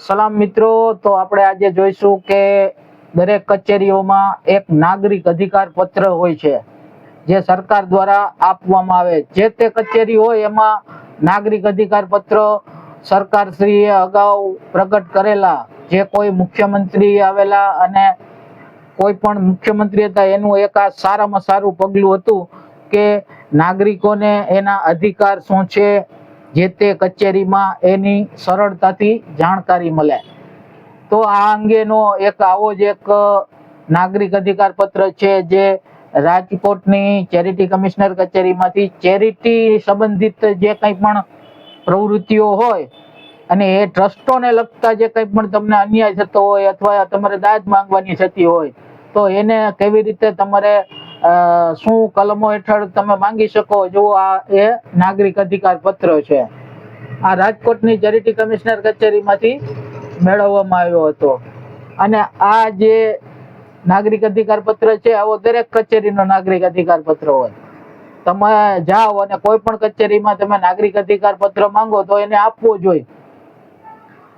સલામ મિત્રો, તો આપણે આજે જોઈશું કે દરેક કચેરીઓમાં એક નાગરિક અધિકાર પત્ર હોય છે, જે સરકાર દ્વારા આપવામાં આવે. જે તે કચેરી હોય એમાં નાગરિક અધિકાર પત્ર સરકારશ્રીએ અગાઉ પ્રગટ કરેલા, જે કોઈ મુખ્યમંત્રી આવેલા અને કોઈ પણ મુખ્યમંત્રી હતા, એનું એક આ સારામાં સારું પગલું હતું કે નાગરિકોને એના અધિકાર શું છે જે તે કચેરીમાં એની સરળતાથી જાણકારી મળે. તો આ અંગેનો એક આવો જ એક નાગરિક અધિકાર પત્ર છે જે રાજકોટની ચેરિટી કમિશનર કચેરીમાંથી ચેરિટી સંબંધિત જે કંઈ પણ પ્રવૃત્તિઓ હોય અને એ ટ્રસ્ટોને લગતા જે કંઈ પણ તમને અન્યાય થતો હોય અથવા તમારે દાદ માંગવાની થતી હોય, તો એને કેવી રીતે તમારે શું કલમો હેઠળ તમે માંગી શકો? જો આ એ નાગરિક અધિકાર પત્ર છે. આ રાજકોટની ચેરિટી કમિશનર કચેરીમાંથી મેળવવામાં આવ્યો હતો. અને આ જે નાગરિક અધિકાર પત્ર છે, આવો દરેક કચેરીનો નાગરિક અધિકાર પત્ર હોય. તમે જાઓ અને કોઈ પણ કચેરીમાં તમે નાગરિક અધિકાર પત્ર માંગો તો એને આપવો જોઈએ.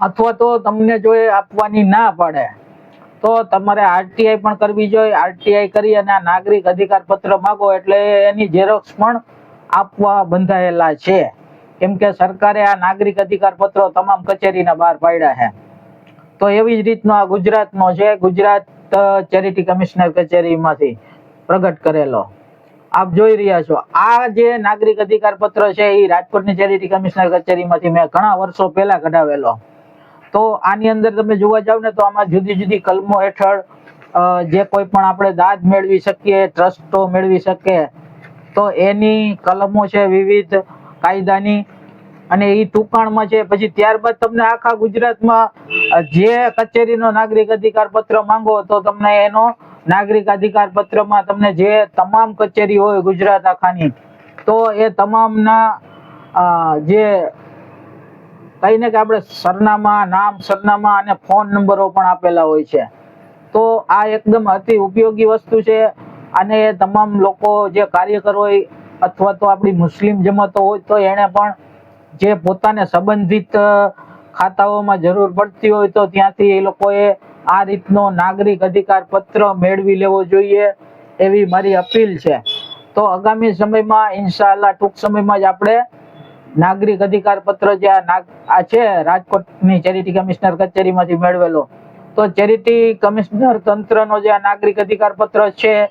અથવા તો તમને જો એ આપવાની ના પડે. તો તમારે આરટીઆઈ પણ કરવી જોઈએ. આરટીઆઈ કરી અને આ નાગરિક અધિકાર પત્ર માગો એટલે એની ઝેરોક્ષ પણ આપવા બંધાયેલા છે. કેમ કે સરકારે આ નાગરિક અધિકાર પત્રો તમામ કચેરીના બહાર પાડ્યા છે. તો એવી જ રીતનો આ ગુજરાતનો છે. ગુજરાત ચેરિટી કમિશનર કચેરીમાંથી પ્રગટ કરેલો. આપ જોઈ રહ્યા છો. આ જે નાગરિક અધિકાર પત્ર છે, એ રાજકોટની ચેરિટી કમિશનર કચેરીમાંથી મેં ઘણા વર્ષો પહેલા કઢાવેલો. તો આની અંદર તમે જોવા જાવ ને તો આમાં જુદી જુદી કલમો હેઠળ જે કોઈ પણ આપણે દાદ મેળવી શકીએ, ટ્રસ્ટો મેળવી શકીએ તો એની કલમો છે વિવિધ કાયદાની અને એ ટૂંકાણમાં છે. પછી ત્યારબાદ તમને આખા ગુજરાતમાં જે કચેરીનો નાગરિક અધિકાર પત્ર માંગો તો તમને એનો નાગરિક અધિકાર પત્રમાં તમને જે તમામ કચેરી હોય ગુજરાત આખાની, તો એ તમામના જે કહીને કે આપણે સરનામા, નામ, સરનામા અને ફોન નંબરો પણ આપેલા હોય છે. તો આ એકદમ અતિ ઉપયોગી વસ્તુ છે અને તમામ લોકો જે કાર્યકર હોય અથવા તો આપણી મુસ્લિમ જમાતો હોય તો એણે પણ જે પોતાને સંબંધિત ખાતાઓમાં જરૂર પડતી હોય તો ત્યાંથી એ લોકોએ આ રીતનો નાગરિક અધિકાર પત્ર મેળવી લેવો જોઈએ એવી મારી અપીલ છે. તો આગામી સમયમાં ઇન્શાલ્લાહ ટૂંક સમયમાં જ આપણે નાગરિક અધિકાર પત્ર જે આ છે, રાજકોટની ચેરિટી કમિશનર કચેરીમાંથી મેળવેલો. તો ચેરિટી કમિશનર તંત્રનો જે આ નાગરિક અધિકાર પત્ર છે,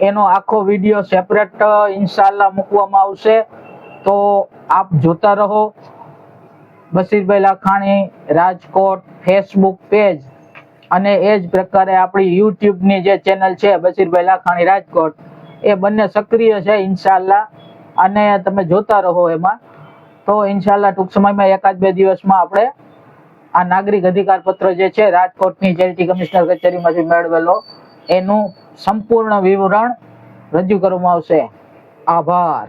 એનો આખો વીડિયો સેપરેટ ઇન્શાલ્લાહ મૂકવામાં આવશે. તો આપ જોતા રહો. બશીરભાઈ લાખાણી, રાજકોટ, ફેસબુક પેજ અને એ જ પ્રકારે આપણી યુટ્યુબની જે ચેનલ છે, બશીરભાઈ લાખાણી, રાજકોટ, એ બંને સક્રિય છે, ઇન્શાલ્લાહ. અને તમે જોતા રહો એમાં. તો ઇન્શાલ્લાહ ટૂંક સમયમાં એકાદ બે દિવસમાં આપણે આ નાગરિક અધિકાર પત્ર જે છે રાજકોટની ચેરિટી કમિશનર કચેરીમાંથી મેળવેલો, એનું સંપૂર્ણ વિવરણ રજૂ કરવામાં આવશે. આભાર.